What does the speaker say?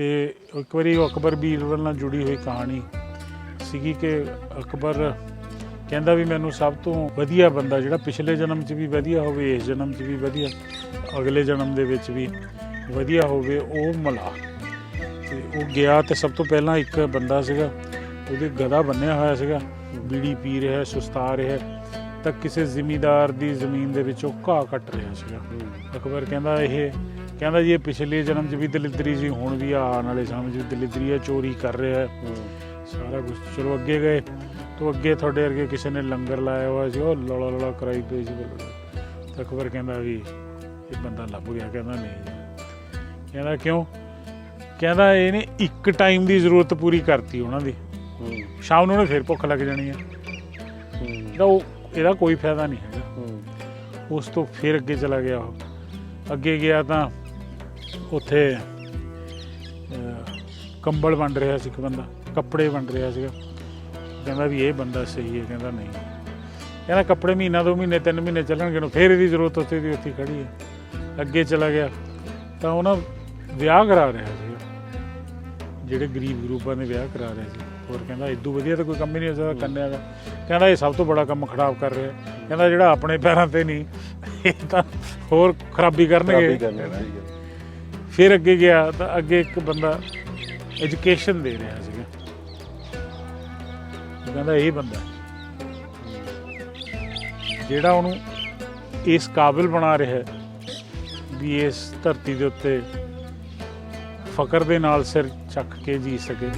ਤੇ ਇੱਕ ਵਾਰੀ ਉਹ ਅਕਬਰ ਬੀਰਬਲ ਨਾਲ ਜੁੜੀ ਹੋਈ ਕਹਾਣੀ ਸੀਗੀ ਕਿ ਅਕਬਰ ਕਹਿੰਦਾ ਵੀ ਮੈਨੂੰ ਸਭ ਤੋਂ ਵਧੀਆ ਬੰਦਾ ਜਿਹੜਾ ਪਿਛਲੇ ਜਨਮ 'ਚ ਵੀ ਵਧੀਆ ਹੋਵੇ, ਇਸ ਜਨਮ 'ਚ ਵੀ ਵਧੀਆ, ਅਗਲੇ ਜਨਮ ਦੇ ਵਿੱਚ ਵੀ ਵਧੀਆ ਹੋਵੇ, ਉਹ ਮਲਾ। ਤੇ ਉਹ ਗਿਆ ਤੇ ਸਭ ਤੋਂ ਪਹਿਲਾਂ ਇੱਕ ਬੰਦਾ ਸੀਗਾ, ਉਹਦੇ ਗਦਾ ਬੰਨਿਆ ਹੋਇਆ ਸੀਗਾ, ਬੀੜੀ ਪੀ ਰਿਹਾ ਸੁਸਤਾ ਰਿਹਾ ਤਾਂ ਕਿਸੇ ਜ਼ਿਮੀਦਾਰ ਦੀ ਜ਼ਮੀਨ ਦੇ ਵਿੱਚੋਂ ਘਾਹ ਕੱਟ ਰਿਹਾ ਸੀਗਾ। ਅਕਬਰ ਕਹਿੰਦਾ ਇਹ ਕਹਿੰਦਾ ਜੀ ਇਹ ਪਿਛਲੇ ਜਨਮ 'ਚ ਵੀ ਦਲਿਦਰੀ ਸੀ ਹੁਣ ਵੀ ਆਉਣ ਵਾਲੇ ਸਮੇਂ 'ਚ ਵੀ ਦਲਿਦਰੀ ਹੈ ਚੋਰੀ ਕਰ ਰਿਹਾ ਹੈ। ਸਾਰਾ ਕੁਝ ਚਲੋ ਅੱਗੇ ਗਏ। ਤੋਂ ਅੱਗੇ ਤੁਹਾਡੇ ਵਰਗੇ ਕਿਸੇ ਨੇ ਲੰਗਰ ਲਾਇਆ ਹੋਇਆ ਸੀ ਉਹ ਲੋਲਾ ਲੋਲਾ ਕਰਾਈ ਪਈ ਸੀ। ਤਾਂ ਅਕਬਰ ਕਹਿੰਦਾ ਵੀ ਇਹ ਬੰਦਾ ਲੱਭ ਗਿਆ ਕਹਿੰਦਾ ਨਹੀਂ। ਕਹਿੰਦਾ ਕਿਉਂ? ਕਹਿੰਦਾ ਇਹਨੇ ਇੱਕ ਟਾਈਮ ਦੀ ਜ਼ਰੂਰਤ ਪੂਰੀ ਕਰਤੀ ਉਹਨਾਂ ਦੀ। ਸ਼ਾਮ ਨੂੰ ਉਹਨੇ ਫਿਰ ਭੁੱਖ ਲੱਗ ਜਾਣੀ ਹੈ। ਤਾਂ ਉਹ ਇਹਦਾ ਕੋਈ ਫਾਇਦਾ ਨਹੀਂ ਹੈਗਾ। ਉਸ ਤੋਂ ਫਿਰ ਅੱਗੇ ਚਲਾ ਗਿਆ ਉਹ। ਅੱਗੇ ਗਿਆ ਤਾਂ ਉੱਥੇ ਕੰਬਲ ਵੰਡ ਰਿਹਾ ਸੀ ਇੱਕ ਬੰਦਾ ਕੱਪੜੇ ਵੰਡ ਰਿਹਾ ਸੀਗਾ। ਕਹਿੰਦਾ ਵੀ ਇਹ ਬੰਦਾ ਸਹੀ ਹੈ ਕਹਿੰਦਾ ਨਹੀਂ। ਕਹਿੰਦਾ ਕੱਪੜੇ ਮਹੀਨਾ ਦੋ ਮਹੀਨੇ ਤਿੰਨ ਮਹੀਨੇ ਚੱਲਣਗੇ ਨੂੰ ਫਿਰ ਇਹਦੀ ਜ਼ਰੂਰਤ ਉੱਥੇ ਦੀ ਉੱਥੇ ਖੜੀ ਹੈ। ਅੱਗੇ ਚਲਾ ਗਿਆ। ਤਾਂ ਉਹਨਾਂ ਵਿਆਹ ਕਰਾ ਰਿਹਾ ਸੀ ਜਿਹੜੇ ਗਰੀਬ ਗਰੂਪਾਂ ਦੇ ਵਿਆਹ ਕਰਾ ਰਿਹਾ ਸੀ। ਹੋਰ ਕਹਿੰਦਾ ਇਦੋਂ ਵਧੀਆ ਤਾਂ ਕੋਈ ਕੰਮ ਹੀ ਨਹੀਂ ਹੋ ਸਕਦਾ ਕੰਨਿਆ ਦਾ। ਕਹਿੰਦਾ ਇਹ ਸਭ ਤੋਂ ਬੜਾ ਕੰਮ ਖਰਾਬ ਕਰ ਰਿਹਾ ਕਹਿੰਦਾ ਜਿਹੜਾ ਆਪਣੇ ਪੈਰਾਂ ਤੇ ਨਹੀਂ ਇਹ ਤਾਂ ਹੋਰ ਖਰਾਬੀ ਕਰਨਗੇ। ਫਿਰ ਅੱਗੇ ਗਿਆ ਤਾਂ ਅੱਗੇ ਇੱਕ ਬੰਦਾ ਐਜੂਕੇਸ਼ਨ ਦੇ ਰਿਹਾ ਸੀਗਾ। ਕਹਿੰਦਾ ਇਹ ਬੰਦਾ ਜਿਹੜਾ ਉਹਨੂੰ ਇਸ ਕਾਬਿਲ ਬਣਾ ਰਿਹਾ ਹੈ ਵੀ ਇਸ ਧਰਤੀ ਦੇ ਉੱਤੇ ਫਕਰ ਦੇ ਨਾਲ ਸਿਰ ਚੱਕ ਕੇ ਜੀ ਸਕੇ।